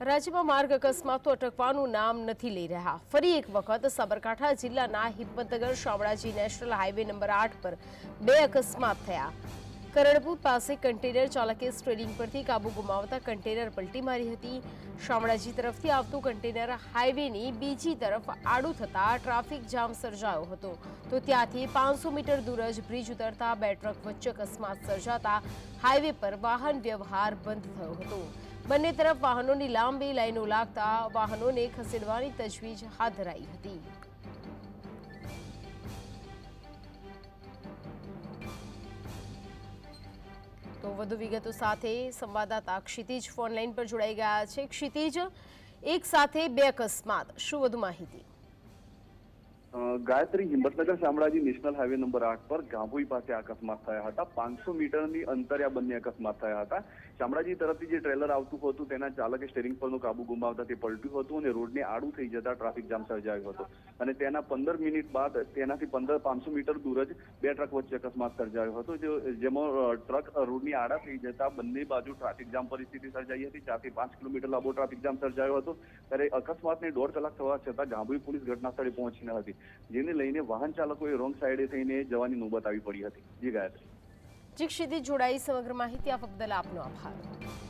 રાજ્યમાં માર્ગ અકસ્માતો અટકવાનું નામ નથી લઈ રહ્યા. ફરી એક વખત સાબરકાંઠા જિલ્લાના Himmatnagar, Shamlaji national highway number આઠ પર બે અકસ્માત થયા. કરણપુર પાસે કન્ટેનર ચાલકે સ્ટ્રેડિંગ પરથી કાબુ ગુમાવતા કન્ટેનર પલટી મારી હતી. શામળાજી તરફથી આવતું કન્ટેનર હાઈવેની બીજી તરફ આડું થતાં ટ્રાફિક જામ સર્જાયો હતો. તો ત્યાંથી પાંચસો મીટર દૂર જ બ્રિજ ઉતરતા બે ટ્રક વચ્ચે અકસ્માત સર્જાતા હાઈવે પર વાહન વ્યવહાર બંધ થયો હતો. બંને તરફ વાહનોની લાંબી લાઈનો લાગતા વાહનોને ખસેડવાની તજવીજ હાથ ધરાઈ હતી. તો વધુ વિગતો સાથે સંવાદદાતા ક્ષિતિજ ફોનલાઈન પર જોડાઈ ગયા છે. ક્ષિતિજ, એક સાથે બે અકસ્માત. શું વધુ માહિતી? Gayatri Himmatnagar Shamlaji national highway number આઠ પર ગાભોઈ પાસે અકસ્માત થયા હતા. પાંચસો મીટરની અંતરે આ બંને અકસ્માત થયા હતા. શામળાજી તરફથી જે ટ્રેલર આવતું હતું, તેના ચાલકે સ્ટેરિંગ પરનો કાબુ ગુમાવતા તે પલટ્યું હતું અને રોડને આડું થઈ જતા ટ્રાફિક જામ સર્જાયો હતો. અને તેના પંદર મિનિટ બાદ, તેનાથી પંદર, પાંચસો મીટર દૂર જ બે ટ્રક વચ્ચે અકસ્માત સર્જાયો હતો જેમાં ટ્રક રોડની આડા થઈ જતા બંને બાજુ ટ્રાફિક જામ પરિસ્થિતિ સર્જાઈ હતી. ચારથી પાંચ કિલોમીટર લાંબો ટ્રાફિક જામ સર્જાયો હતો. ત્યારે અકસ્માતને દોઢ કલાક થવા છતાં ગાંભોઈ પોલીસ ઘટના સ્થળે પહોંચી ન હતી. જેને લઈને વાહન ચાલકોએ રોંગ સાઈડે થઈને જવાની નોબત આવી પડી હતી. જી ગાયત્રી. જી ક્ષિતિજ જોડાઈ સમગ્ર માહિતી આપવા બદલ આપનો આભાર.